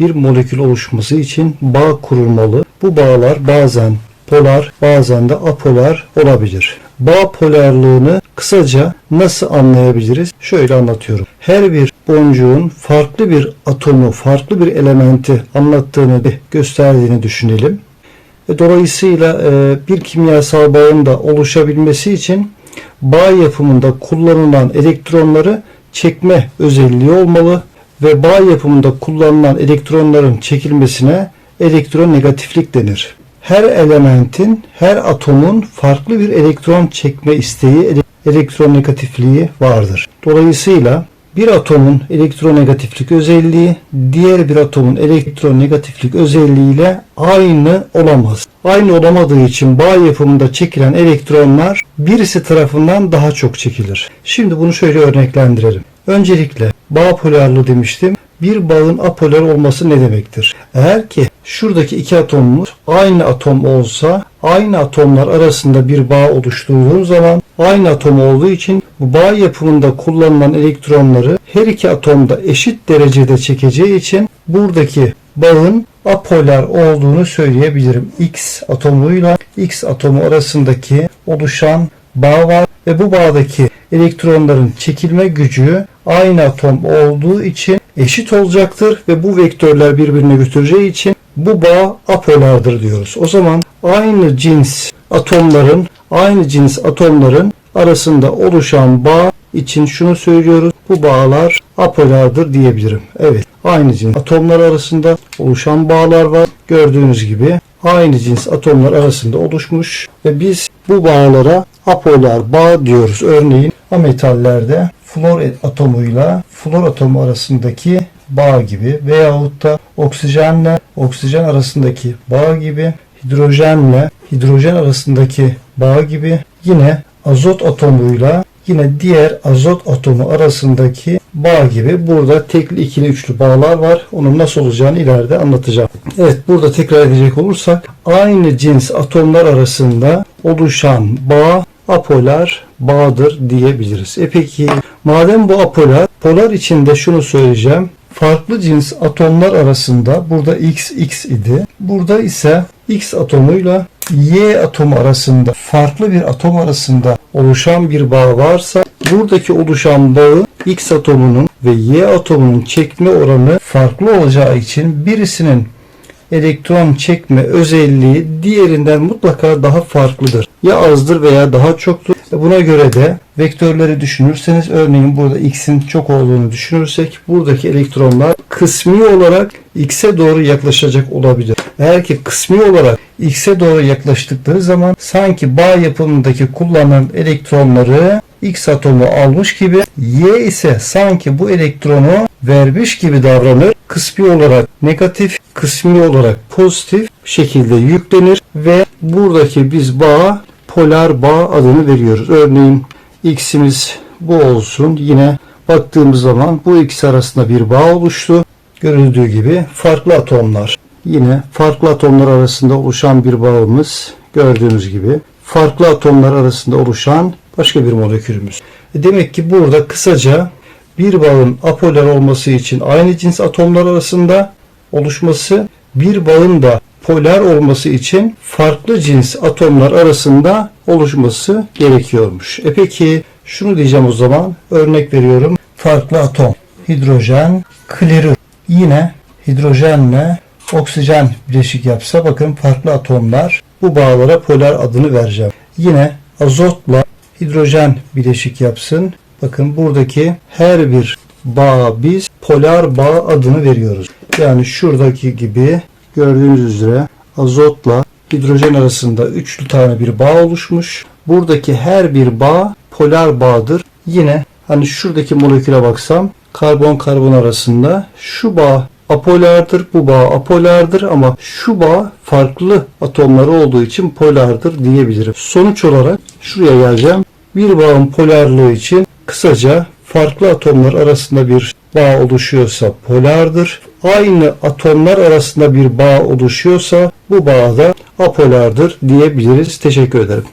bir molekül oluşması için bağ kurulmalı. Bu bağlar bazen polar bazen de apolar olabilir. Bağ polarlığını kısaca nasıl anlayabiliriz? Şöyle anlatıyorum. Her bir boncuğun farklı bir atomu, farklı bir elementi anlattığını, gösterdiğini düşünelim. E, Dolayısıyla e, bir kimyasal bağın da oluşabilmesi için bağ yapımında kullanılan elektronları çekme özelliği olmalı ve bağ yapımında kullanılan elektronların çekilmesine elektronegatiflik denir. Her elementin, her atomun farklı bir elektron çekme isteği, ele- elektronegatifliği vardır. Dolayısıyla bir atomun elektronegatiflik özelliği diğer bir atomun elektronegatiflik özelliğiyle aynı olamaz. Aynı olamadığı için bağ yapımında çekilen elektronlar birisi tarafından daha çok çekilir. Şimdi bunu şöyle örneklendirelim. Öncelikle bağ polarlığı demiştim. Bir bağın apolar olması ne demektir? Eğer ki şuradaki iki atomumuz aynı atom olsa aynı atomlar arasında bir bağ oluşturduğum zaman aynı atom olduğu için bu bağ yapımında kullanılan elektronları her iki atomda eşit derecede çekeceği için buradaki bağın apolar olduğunu söyleyebilirim. X atomuyla X atomu arasındaki oluşan bağ var ve bu bağdaki elektronların çekilme gücü aynı atom olduğu için eşit olacaktır ve bu vektörler birbirine götüreceği için bu bağ apolardır diyoruz. O zaman aynı cins atomların aynı cins atomların arasında oluşan bağ için şunu söylüyoruz. Bu bağlar apolardır diyebilirim. Evet. Aynı cins atomlar arasında oluşan bağlar var. Gördüğünüz gibi aynı cins atomlar arasında oluşmuş ve biz bu bağlara apolar bağ diyoruz. Örneğin ametallerde flor atomuyla flor atomu arasındaki bağ gibi veyahut da oksijenle oksijen arasındaki bağ gibi hidrojenle hidrojen arasındaki bağ gibi yine azot atomuyla yine diğer azot atomu arasındaki bağ gibi burada tekli ikili üçlü bağlar var. Onun nasıl olacağını ileride anlatacağım. Evet burada tekrar edecek olursak aynı cins atomlar arasında oluşan bağ apolar bağdır diyebiliriz. E peki madem bu apolar polar içinde şunu söyleyeceğim. Farklı cins atomlar arasında burada X X idi. Burada ise X atomuyla Y atomu arasında farklı bir atom arasında oluşan bir bağ varsa buradaki oluşan bağı X atomunun ve Y atomunun çekme oranı farklı olacağı için birisinin elektron çekme özelliği diğerinden mutlaka daha farklıdır. Ya azdır veya daha çoktur. Buna göre de vektörleri düşünürseniz örneğin burada x'in çok olduğunu düşünürsek buradaki elektronlar kısmi olarak x'e doğru yaklaşacak olabilir. Eğer ki kısmi olarak x'e doğru yaklaştıkları zaman sanki bağ yapımındaki kullanılan elektronları X atomu almış gibi Y ise sanki bu elektronu vermiş gibi davranır. Kısmi olarak negatif, kısmi olarak pozitif şekilde yüklenir ve buradaki biz bağ polar bağ adını veriyoruz. Örneğin X'imiz bu olsun. Yine baktığımız zaman bu ikisi arasında bir bağ oluştu. Görüldüğü gibi farklı atomlar. Yine farklı atomlar arasında oluşan bir bağımız gördüğünüz gibi. Farklı atomlar arasında oluşan başka bir molekülümüz. E Demek ki burada kısaca bir bağın apolar olması için aynı cins atomlar arasında oluşması, bir bağın da polar olması için farklı cins atomlar arasında oluşması gerekiyormuş. E peki şunu diyeceğim o zaman örnek veriyorum. Farklı atom hidrojen, klorür yine hidrojenle oksijen bileşik yapsa bakın farklı atomlar bu bağlara polar adını vereceğim. Yine azotla hidrojen bileşik yapsın. Bakın buradaki her bir bağa biz polar bağ adını veriyoruz. Yani şuradaki gibi gördüğünüz üzere azotla hidrojen arasında üçlü tane bir bağ oluşmuş. Buradaki her bir bağ polar bağdır. Yine hani şuradaki moleküle baksam karbon karbon arasında şu bağ apolardır, bu bağ apolardır ama şu bağ farklı atomları olduğu için polardır diyebilirim. Sonuç olarak şuraya geleceğim. Bir bağın polarlığı için kısaca farklı atomlar arasında bir bağ oluşuyorsa polardır. Aynı atomlar arasında bir bağ oluşuyorsa bu bağ da apolardır diyebiliriz. Teşekkür ederim.